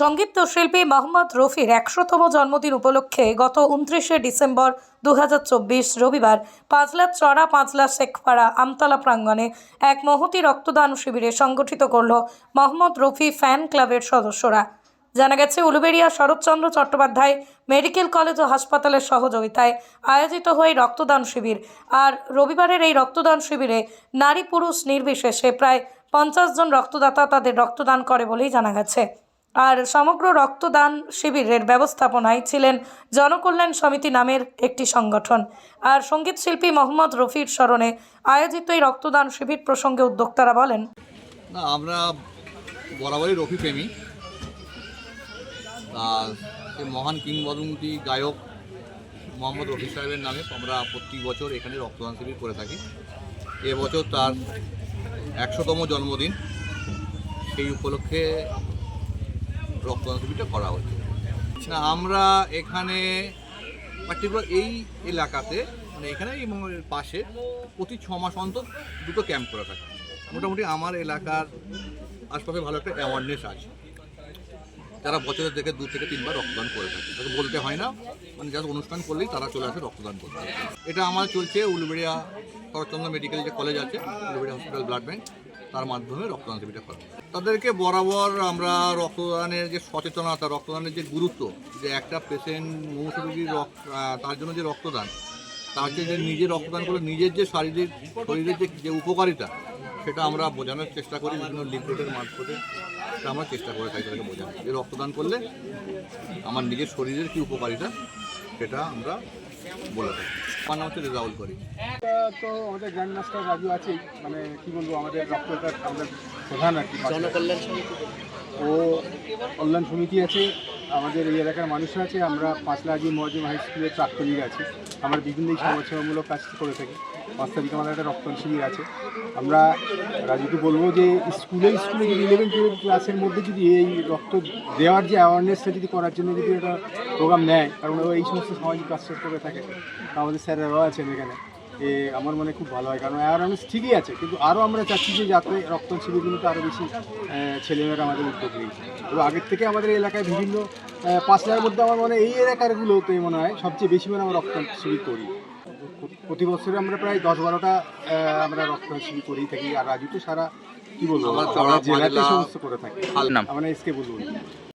সংগীত শিল্পী মোহাম্মদ রফির একশোতম জন্মদিন উপলক্ষে গত উনত্রিশে ডিসেম্বর দু হাজার চব্বিশ রবিবার পাঁচলা চড়া পাঁচলা শেখপাড়া আমতলা প্রাঙ্গণে এক মহতি রক্তদান শিবিরে সংগঠিত করল মোহাম্মদ রফি ফ্যান ক্লাবের সদস্যরা। জানা গেছে, উলুবেড়িয়া শরৎচন্দ্র চট্টোপাধ্যায় মেডিকেল কলেজ ও হাসপাতালের সহযোগিতায় আয়োজিত হয় রক্তদান শিবির আর রবিবারের এই রক্তদান শিবিরে নারী পুরুষ নির্বিশেষে প্রায় পঞ্চাশ জন রক্তদাতা তাদের রক্তদান করে বলেই জানা গেছে। আর সমগ্র রক্তদান শিবিরের ব্যবস্থাপনায় ছিলেন জনকল্যাণ সমিতি নামের একটি সংগঠন। আর সংগীত শিল্পী মোহাম্মদ রফির স্মরণে আয়োজিত এই রক্তদান শিবির প্রসঙ্গে উদ্যোক্তারা বলেন, না, আমরা বরাবরই রফি প্রেমী মহান কিংবদন্তি গায়ক মোহাম্মদ রফি সাহেবের নামে আমরা প্রতি বছর এখানে রক্তদান শিবির করে থাকি। এবছর তার একশোতম জন্মদিন। সেই উপলক্ষে রক্তদান করা হচ্ছে না, আমরা এখানে পার্টিকুলার এই এলাকাতে মানে এখানে এবং পাশে প্রতি ছ মাস অন্তর দুটো ক্যাম্প করে থাকে মোটামুটি আমার এলাকার আশপাশে ভালো একটা অ্যাওয়ারনেস আছে। তারা বছরের থেকে দু থেকে তিনবার রক্তদান করে থাকে, তাকে বলতে হয় না মানে যারা অনুষ্ঠান করলেই তারা চলে আসে রক্তদান করতে। এটা আমার চলছে উলুবেড়িয়া শরৎচন্দ্র মেডিকেল যে কলেজ আছে, উলুবেড়িয়া হসপিটাল ব্লাড ব্যাংক তার মাধ্যমে রক্তদান শিবিরটা করে তাদেরকে বরাবর আমরা রক্তদানের যে সচেতনতা, রক্তদানের যে গুরুত্ব, যে একটা পেশেন্ট মুমূর্ষ রোগীর তার জন্য যে রক্তদান তাকে যে নিজে রক্তদান করে নিজের যে শারীরিক, শরীরের যে যে উপকারিতা, সেটা আমরা বোঝানোর চেষ্টা করি, বিভিন্ন লিফলেটের মারফতে সেটা আমরা চেষ্টা করে থাকি তাদেরকে বোঝানো যে রক্তদান করলে আমার নিজের শরীরের কি উপকারিতা, সেটা আমরা বলে। আমার নাম হচ্ছে রেজাউল করি। তো আমাদের গ্র্যান্ড মাস্টার রাজু আছেই মানে কি বলব আমাদের রক্তদার আমাদের প্রধান আর কি। জনকল্যাণ সমিতি। ও কল্যাণ সমিতি আছে আমাদের এই এলাকার মানুষরা আছে আমরা পাঁচলা আজি মহাজিম হাই স্কুলের প্রাক্তনীরা আছি। আমরা বিভিন্ন সমস্যামূলক সমাজসেবামূলক কাজ করে থাকি। পাঁচ তারিখে আমাদের একটা রক্তদান শিবির আছে। আমরা রাজুকে বলব যে স্কুলে স্কুলে যদি ইলেভেন টুয়েলভ ক্লাসের মধ্যে যদি এই রক্ত দেওয়ার যে অ্যাওয়ারনেসটা যদি করার জন্য যদি একটা প্রোগ্রাম নেয় কারণ এই সমস্ত সামাজিক কাজ টাজ করে থাকে আমাদের স্যারেরাও আছেন এখানে। এ আমার মনে খুব ভালো হয় কারণ অ্যাওয়ারনেস ঠিকই আছে কিন্তু আরও আমরা চাচ্ছি যে যাতে রক্ত শিবিরগুলোতে আরও বেশি ছেলেমেয়েরা আমাদের উদ্যোগ নিই। তো আগের থেকে আমাদের এলাকায় বিভিন্ন আহ, পাঁচলার মধ্যে আমার মনে এই এলাকারগুলোতে মনে হয় সবচেয়ে বেশি মানে আমরা রক্ত শিবির করি। প্রতি বছরে আমরা প্রায় দশ বারোটা আহ, আমরা রক্তদান শিবির করেই থাকি। আর রাজু তো সারা কি বলব? জেলাতে সমস্ত করে থাকি। মানে এসকে বলব।